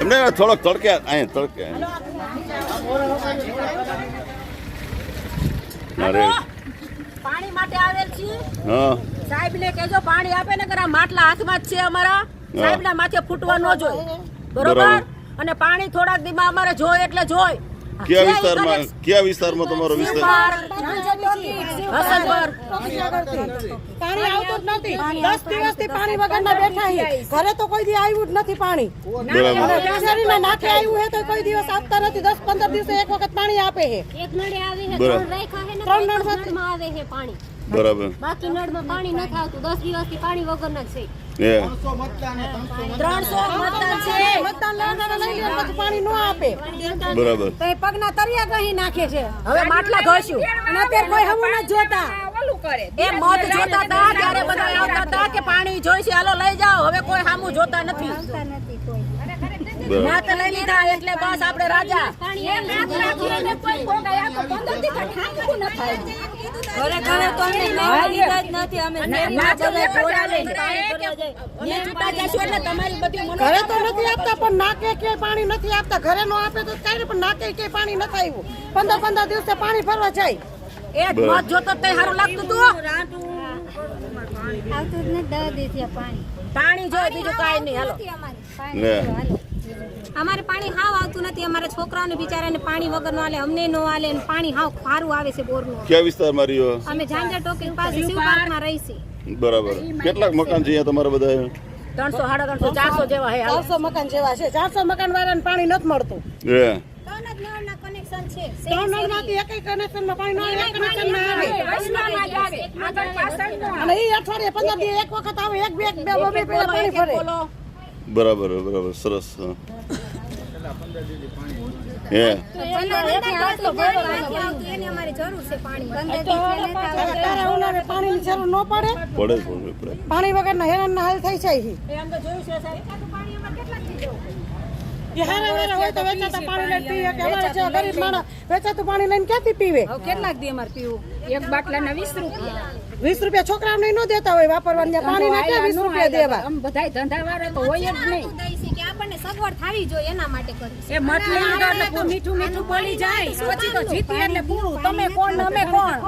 એમને થોડોક તડકે અહીં તડકે. પાણી માટે આવેલ છીએ હા. સાહેબ ને કેજો પાણી આપે ને કરા માટલા હાથમાં જ છે અમારા. સાહેબ ના માથે ફૂટવા ન જોઈએ. બરોબર? અને પાણી થોડાક દીમાં અમારે જોઈએ એટલે જોઈ કયા વિસ્તારમાં કયા વિસ્તારમાં તમારો વિસ્તાર? પાણી આવતું જ નથી. દસ દિવસથી પાણી વગરના બેઠા છીએ ઘરે તો કોઈ દી આવ્યું જ નથી પાણી. બરાબર. અને આવ્યું હે તો કોઈ દિવસ આપતા નથી. દસ પંદર દિવસે એક વખત પાણી આપે છે. એક નળે આવે છે ત્રણ રાખ્યા છે ત્રણ તો એક નળમાં- નળમાં આવે છે પાણી. બરાબર. બાકી નળમાં પાણી નથી આવતું દસ દિવસથી પાણી વગરના છે. એ. ત્રણસો મતદાન છે. મતદાન લેનારા લઈ લે પછી પાણી ન બરાબર. પગના તરિયા કહી નાખે છે. હવે માટલા ઘોસ્યું અત્યારે કોઈ હવું નથી જોતા. એ મત જોતા હતા ત્યારે બધા આવતા હતા કે પાણી જોઈશે. હાલો લઈ જાઓ. હવે કોઈ સામું જોતા નથી. મત લઈ લીધા એટલે બસ આપણે રાજા. ઘરે તો અમને લીધા જ નથી અમે અમે છૂટા જશું એટલે તમારી બધી મનો- ઘરે તો નથી આપતા પણ નાકે કે પાણી નથી આપતા. ઘરે નો આપે તો કઈ નહીં, પણ નાકે કે પાણી નથી આવ્યું. પંદર પંદર દિવસે પાણી ફરવા જાય. એ જ મત જોતો તે સારું લાગતું તું આવતું જ નથી દિવસથી પાણી. પાણી જોઈએ બીજું કાંઈ નહીં. હાલો. ને અમારે પાણી હાવ આવતું નથી. અમારા છોકરાઓને બિચારાને પાણી વગર નો આલે અમને નો આલે અને પાણી હાવ ખારું આવે છે બોરનું. કયા વિસ્તારમાં રહ્યો? અમે ઝાંઝર ટોકી પાસે શિવ પાર્કમાં રહી છીએ. બરાબર. કેટલાક મકાન છે અહીંયા તમારા બધા ત્રણસો સાડા ત્રણસો ચારસો જેવા છે ચારસો મકાન જેવા છે. ચારસો મકાન વાળાને પાણી નથી મળતું. એ ત્રણ જ નળના કનેક્શન છે. ત્રણ નળમાંથી એકય કનેક્શનમાં પાણી ન આવે, એક કનેક્શનમાં આવે. અને ઈ અઠવાડિયે પંદર દિવસ એક વખત આવે એક બે બે બે બે પાણી ભરે. બોલો. બરાબર બરાબર સરસ હા. પાણી. વગર ના હેરાન હાલ થઈ જાય છે. એ આમ તો જોયું છે સાહેબ. એ હારા વારા હોય તો વેચાતા પાણી લઈને પીએ કે અમારે જેવા ગરીબ માણસ વેચાતું પાણી લઈને ક્યાંથી પીવે? કેટલાક દી અમારે પીવું? એક બાટલાના વીસ રૂપિયા. વીસ રૂપિયા છોકરાઓને ન દેતા હોય વાપરવા પાણી ના ક્યાં વીસ રૂપિયા દેવા. બધા ધંધા વાળા તો હોય જ નહીં. સગવડ થાવી જોઈએ એના માટે કરી છે. એ મત લઈ લીધો એટલે મીઠું મીઠું બોલી જાય. પછી તો જીતી એટલે પૂરું. તમે કોણ અમે કોણ?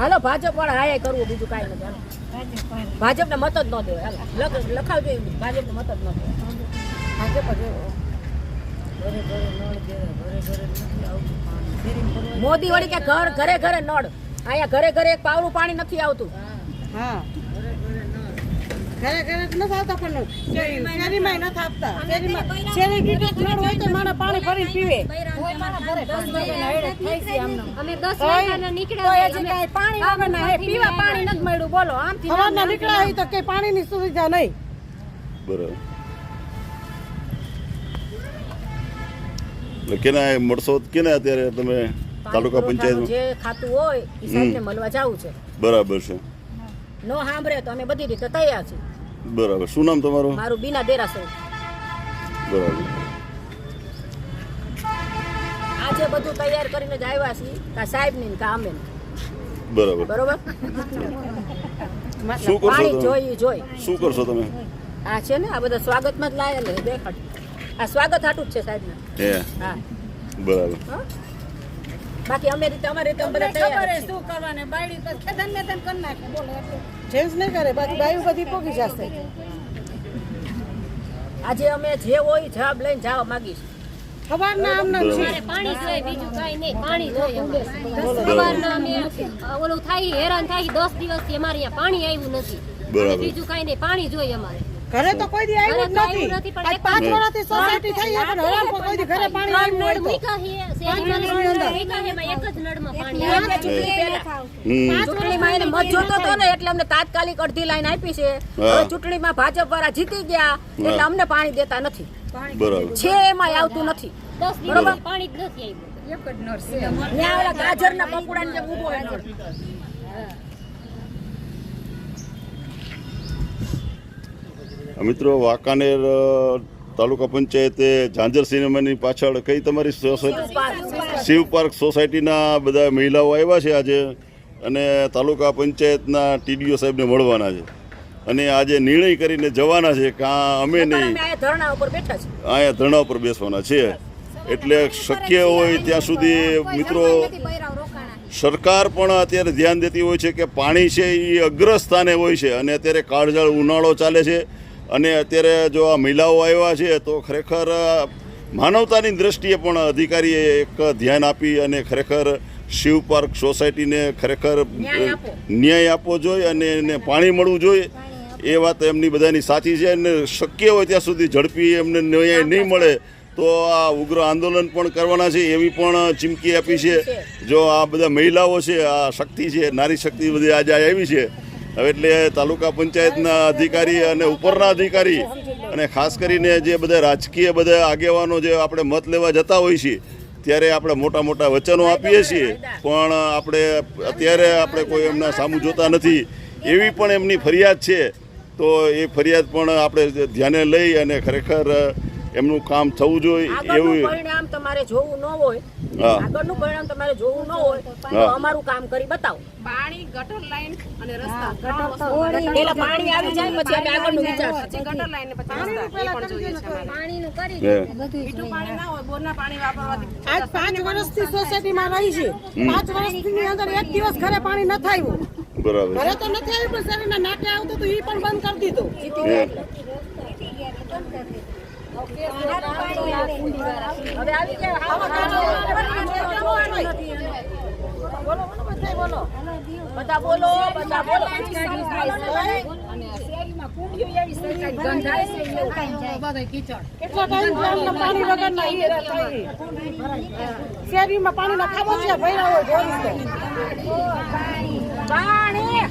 હાલો ભાજપ વાળા હાય કરવું બીજું કાઈ નથી. ભાજપને મત જ ન દેવાય. હાલો લખાવજો ભાજપને મત જ ન દેવાય. મોદી વળી કે ઘર ઘરે ઘરે નળ. અહીંયા ઘરે ઘરે એક પાવડું પાણી નથી આવતું. હા. ઘરે ઘરે તો પણ શેરી- શેરીમાંય નથી શેરીમાં શેરી દીઠ નળ હોય તો માણસ પાણી ભરીને પીવે. અમે દસ તોય- વાગ્યાના નીકળ્યા તો એ જે કાંઈ પાણી વગરના હે પીવા પાણી નથી મળ્યું બોલો આમથી સવારના નીકળ્યા હોય તો કઈ પાણીની સુવિધા નહીં. બરાબર. એટલે કેના મળશો કેને અત્યારે તમે તાલુકા પંચાયત જે ખાતું હોય એ સાહેબને મળવા જવું છે. બરાબર છે. નો સાંભળે તો અમે બધી રીતે તૈયાર છીએ. બરાબર. શું નામ તમારું? મારું બીના દેરાસર બરાબર. આજે બધું તૈયાર કરીને જ આવ્યા છીએ કા સાહેબ ને કા અમે બરાબર. બરોબર? શું કરશો જોઈ જોઈ. શું કરશો તમે? આ છે ને આ બધા સ્વાગતમાં જ લાયેલા દેખાડ આ સ્વાગત હાટું જ છે સાહેબ હે. હા. બરાબર. હો? બાકી અમે રીતે અમારે રીતે બધા તૈયાર નાખે. બોલો જેન્ટ્સ નહીં કરે બાકી બાયું બધી પોગી જશે. આજે અમે જે હોય જવાબ લઈને જવા માંગીશ. સવારના આમ નામ છે. પાણી જોઈએ બીજું કાંઈ નહીં. પાણી જોઈએ ખબર સવારના અમે ઓલું થાય હેરાન થાય દસ દિવસથી અમારે અહીંયા પાણી આવ્યું નથી. બરાબર. બીજું કાઈ નહીં પાણી જોઈએ અમારે. ઘરે તો કોઈ દી આવ્યું નથી. આજ પાંચ વર્ષથી સોસાયટી થઈ છે પણ હરામ કોઈ દી ઘરે પાણી આવ્યું હોય તો અંદર. મત જોતો હતો ને એટલે અમને તાત્કાલિક અડધી લાઈન આપી છે. ચૂંટણીમાં ભાજપ વાળા જીતી ગયા એટલે અમને પાણી દેતા નથી. બરાબર. છે એમાં આવતું નથી. દસ પાણી જ નથી આવ્યું ત્યાં ઓલા ગાજરના પકોડાની જેમ મિત્રો વાંકાનેર તાલુકા પંચાયતે ઝાંઝર સિનેમાની પાછળ કઈ તમારી સોસાયટી. શિવ પાર્ક સોસાયટીના બધા મહિલાઓ આવ્યા છે આજે અને તાલુકા પંચાયતના ટીડીઓ સાહેબને મળવાના છે. અને આજે નિર્ણય કરીને જવાના છે કે આ અમે નહીં. અહીંયા ધરણા ઉપર બેસવાના છે. એટલે શક્ય હોય ત્યાં સુધી મિત્રો સરકાર પણ અત્યારે ધ્યાન દેતી હોય છે કે પાણી છે એ અગ્રસ્થાને હોય છે અને અત્યારે કાળઝાળ ઉનાળો ચાલે છે. અને અત્યારે જો આ મહિલાઓ આવ્યા છે તો ખરેખર માનવતાની દ્રષ્ટિએ પણ અધિકારીએ એક ધ્યાન આપી અને ખરેખર શિવ પાર્ક સોસાયટીને ખરેખર ન્યાય આપવો જોઈએ અને એને પાણી મળવું જોઈએ. એ વાત એમની બધાની સાચી છે અને શક્ય હોય ત્યાં સુધી ઝડપી એમને ન્યાય નહીં મળે તો આ ઉગ્ર આંદોલન પણ કરવાના છે એવી પણ ચીમકી આપી છે. જો આ બધા મહિલાઓ છે આ શક્તિ છે નારી શક્તિ બધી આજે આવી છે. હવે એટલે તાલુકા પંચાયતના અધિકારી અને ઉપરના અધિકારી અને ખાસ કરીને જે બધા રાજકીય બધા આગેવાનો જે આપણે મત લેવા જતા હોઈએ છીએ, ત્યારે આપણે મોટા મોટા વચનો આપીએ છીએ. પણ આપણે અત્યારે આપણે કોઈ એમના સામું જોતા નથી. એવી પણ એમની ફરિયાદ છે. તો એ ફરિયાદ પણ આપણે ધ્યાને લઈ અને ખરેખર એમનું કામ થવું જોઈએ આગળનું એવું પરિણામ તમારે જોવું ન હોય આગળનું પરિણામ તમારે જોવું ન હોય તો અમારું કામ કરી બતાવો. પાણી ગટર લાઈન અને રસ્તા. પેલા પાણી આવી જાય પછી અમે આગળનું વિચાર પછી ગટર લાઈન ને પછી રસ્તા એ પણ જોઈએ છે પાણીનું કરી. મીઠું પાણી ના હોય બોરના પાણી વાપરવાથી આજ પાંચ વર્ષથી સોસાયટીમાં રહી છે. પાંચ વર્ષની અંદર એક દિવસ ઘરે પાણી ન થાય બરાબર. ઘરે તો નથી આવ્યું પણ શરીરના નાટે આવતું તો એ પણ બંધ કરી દીધું હે. હવે આવી જાય બોલો બોલો બધાય બોલો બધા બોલો બધા બોલો શેરીમાં કુંડીઓ એવી છે અમને પાણી.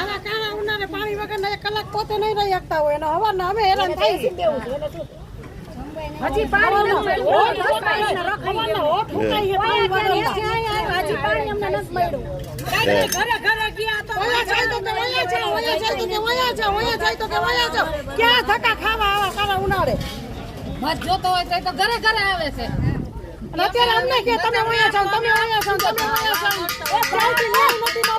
આવા કાળા ઉનાળે પાણી વગરના એક કલાક પોતે નહીં રહી શકતા હોય. અને હવારના અમે હેરાન થઈ. હજી પાણી. હજી પાણી અમને નથી મળ્યું. જોતો હોય તો તો ઘરે ઘરે આવે છે. અત્યારે અમને કે તમે વયા જાઓ, તમે વયા જાઓ, તમે વયા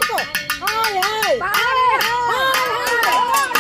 નથી. હાય, હાય. હાય, હાય.